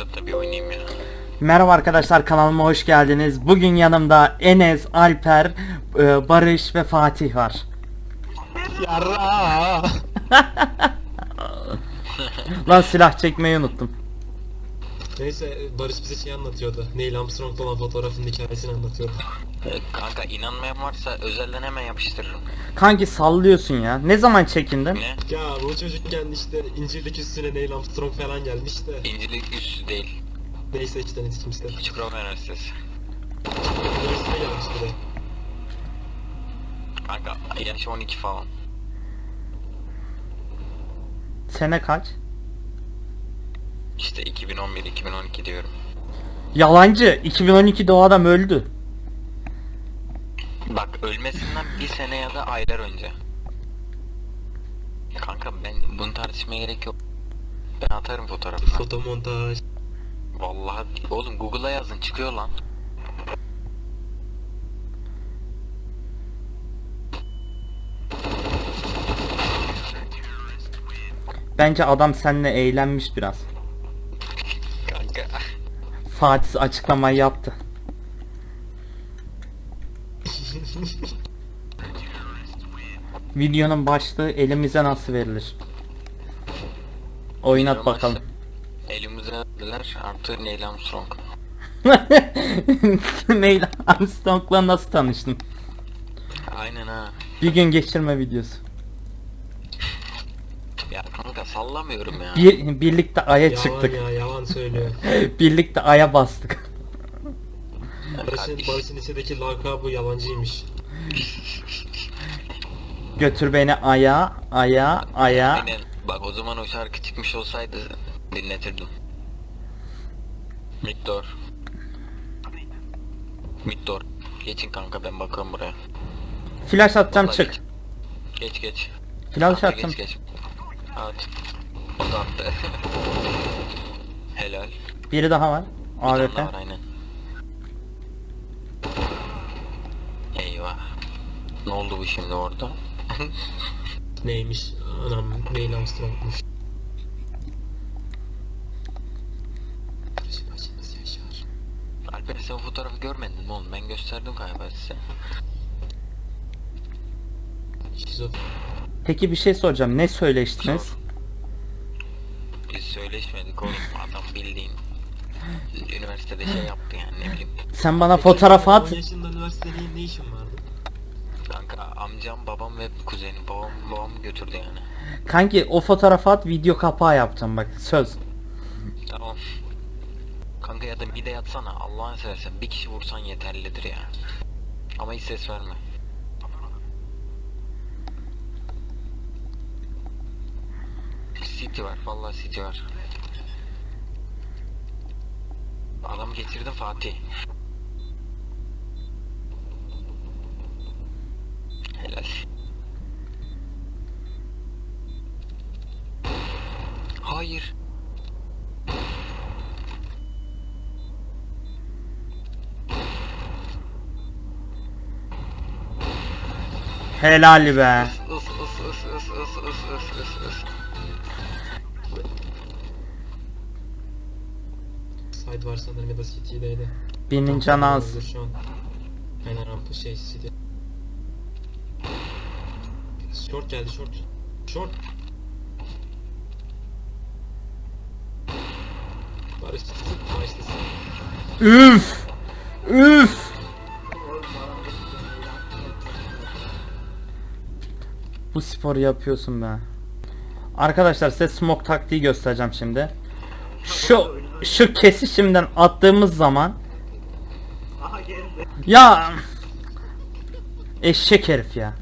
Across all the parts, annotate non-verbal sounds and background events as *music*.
da bir oynayayım ya. Merhaba arkadaşlar kanalıma hoş geldiniz. Bugün yanımda Enes, Alper, e, Barış ve Fatih var. Yarra. *laughs* Lan silah çekmeyi unuttum. Neyse Barış bize şey anlatıyordu. Neil Armstrong'la olan fotoğrafının hikayesini anlatıyordu. Kanka inanmayan varsa özelden hemen yapıştırırım. Kanki sallıyorsun ya. Ne zaman çekindin? Ne? Ya bu çocukken işte İncirlik üstüne Neil Armstrong falan gelmiş de. İncilik üstü değil. Neyse işte ne kimse. Çukurova Üniversitesi. Üniversiteye gelmiş bir de. Kanka yaş 12 falan. Sene kaç? İşte 2011-2012 diyorum. Yalancı. 2012'de o adam öldü. Bak ölmesinden bir sene ya da aylar önce. Kanka ben bunu tartışmaya gerek yok. Ben atarım fotoğrafını. Fotomontaj. Vallahi oğlum Google'a yazın çıkıyor lan. Bence adam seninle eğlenmiş biraz. Fatih açıklamayı yaptı. Videonun başlığı elimize nasıl verilir? Oynat bakalım. Elimize verdiler artı Neil Armstrong. *laughs* Neil Armstrong'la nasıl tanıştın? Aynen ha. Bir gün geçirme videosu. Ya kanka sallamıyorum ya. Bir, birlikte aya Yalan çıktık. ya yalan söylüyor. *laughs* birlikte aya bastık. Barış'ın. Barış'ın lisedeki lakabı yalancıymış. Götür beni aya, aya, aya. Aynen. Bak o zaman o şarkı çıkmış olsaydı dinletirdim. Miktor. Miktor. Geçin kanka ben bakıyorum buraya. Flash atacağım Vallahi çık. Geç geç. geç. Flash Atla, attım. Geç geç. At. O da attı. Helal. Biri daha var. AWP. daha var aynen. Eyvah. Ne oldu bu şimdi orada? *laughs* Neymiş? Anam Neil Armstrong'muş. Alper sen o fotoğrafı görmedin mi oğlum? Ben gösterdim galiba size. Şizo. Peki bir şey soracağım. Ne söyleştiniz? Biz söyleşmedik oğlum. Adam bildiğin üniversitede şey yaptı yani ne bileyim. Sen bana fotoğraf at. yaşında üniversitede ne işin vardı? Kanka amcam, babam ve kuzenim. Babam, babam götürdü yani. Kanki o fotoğrafı at video kapağı yapacağım bak söz. Tamam. Kanka ya da mide yatsana. Allah'ını seversen bir kişi vursan yeterlidir ya. Ama hiç ses verme. City var. Vallahi City var. Adam getirdim Fatih. Helal. Hayır. Helal be. Is is is is is is is is is. Side var sanırım ya da City'deydi. Birinin canı az. Şu an. Aynen rampa şey City. Short geldi short. Short. Barış başlasın. Üf. Üf. Bu sporu yapıyorsun be. Arkadaşlar size smoke taktiği göstereceğim şimdi. Şu şu kesişimden attığımız zaman Ya Eşek herif ya.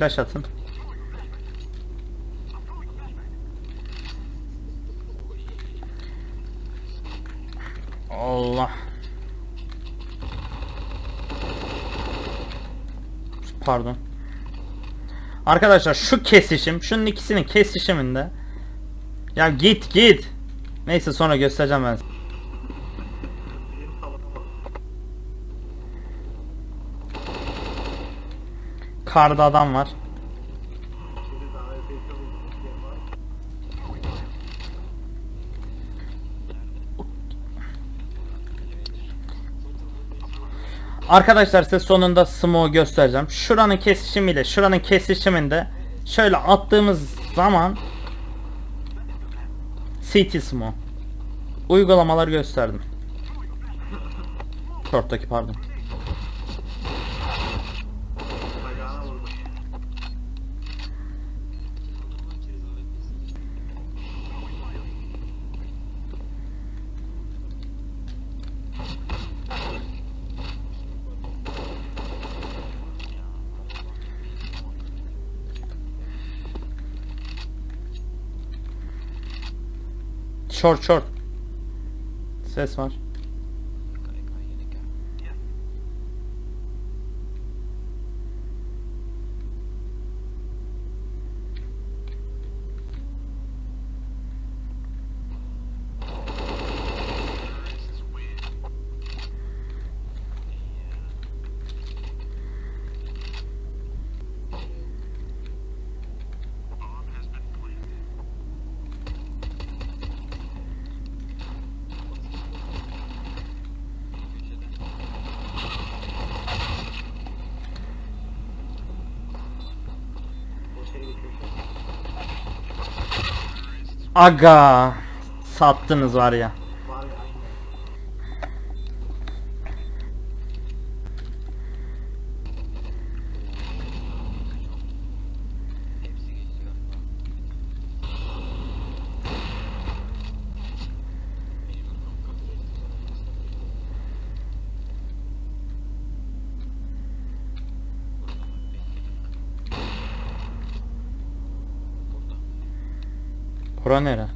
Flash atın. Allah. Pardon. Arkadaşlar şu kesişim, şunun ikisinin kesişiminde ya git git. Neyse sonra göstereceğim ben. Karda adam var. Arkadaşlar size sonunda smoke göstereceğim. Şuranın kesişimiyle şuranın kesişiminde şöyle attığımız zaman CT smoke. Uygulamalar gösterdim. Short'taki pardon. Short short. Ses var. Aga sattınız var ya. Bura nere?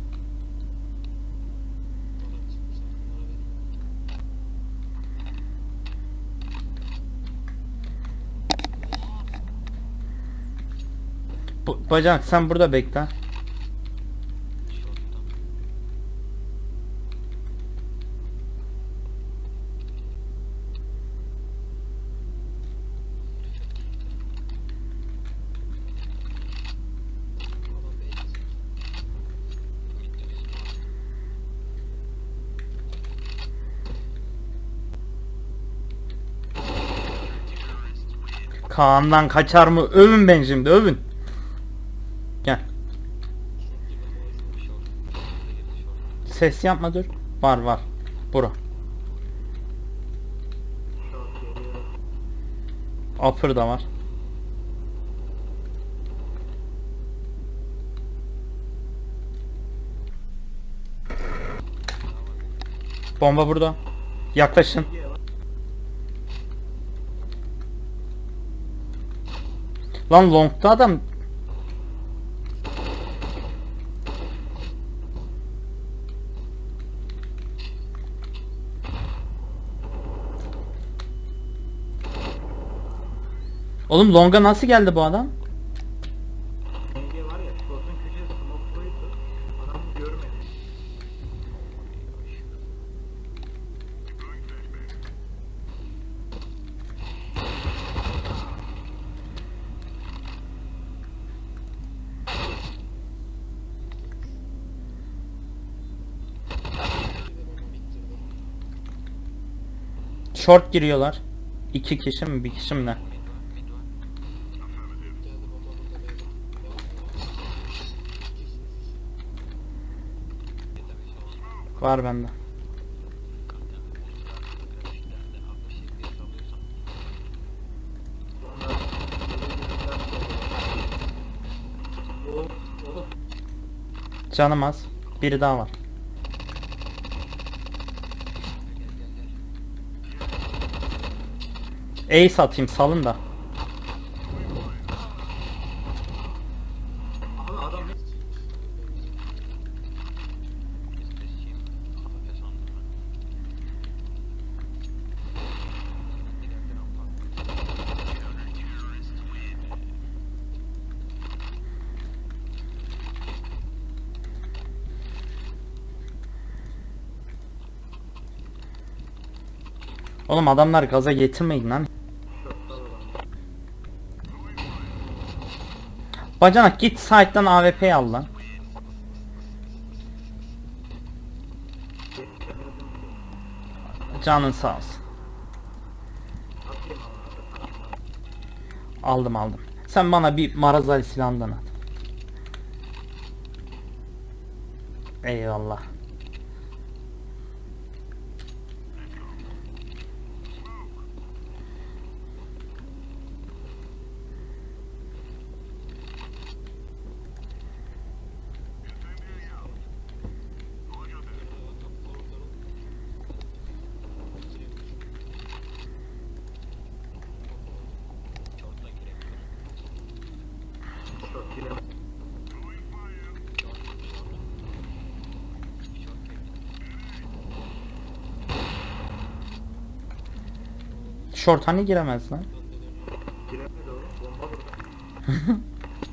Bu, bacanak sen burada bekle. Kaan'dan kaçar mı? Övün ben şimdi övün. Gel. Ses yapma dur. Var var. Bura. Upper da var. Bomba burada. Yaklaşın. Lan long'da adam Oğlum longa nasıl geldi bu adam? Short giriyorlar. İki kişi mi bir kişi mi ne? Var bende. Canım az. Biri daha var. Ace atayım salın da. Oğlum adamlar gaza getirmeyin lan. Bacanak git site'dan AWP al lan. Canın sağ olsun. Aldım aldım. Sen bana bir marazali silahından at. Eyvallah. Short hani giremez lan. Giremedi oğlum. Bomba burada.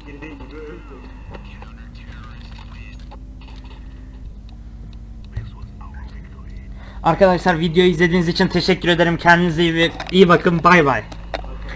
Girdiği gibi öldü. Arkadaşlar videoyu izlediğiniz için teşekkür ederim. Kendinize iyi, iyi bakın. Bay bay.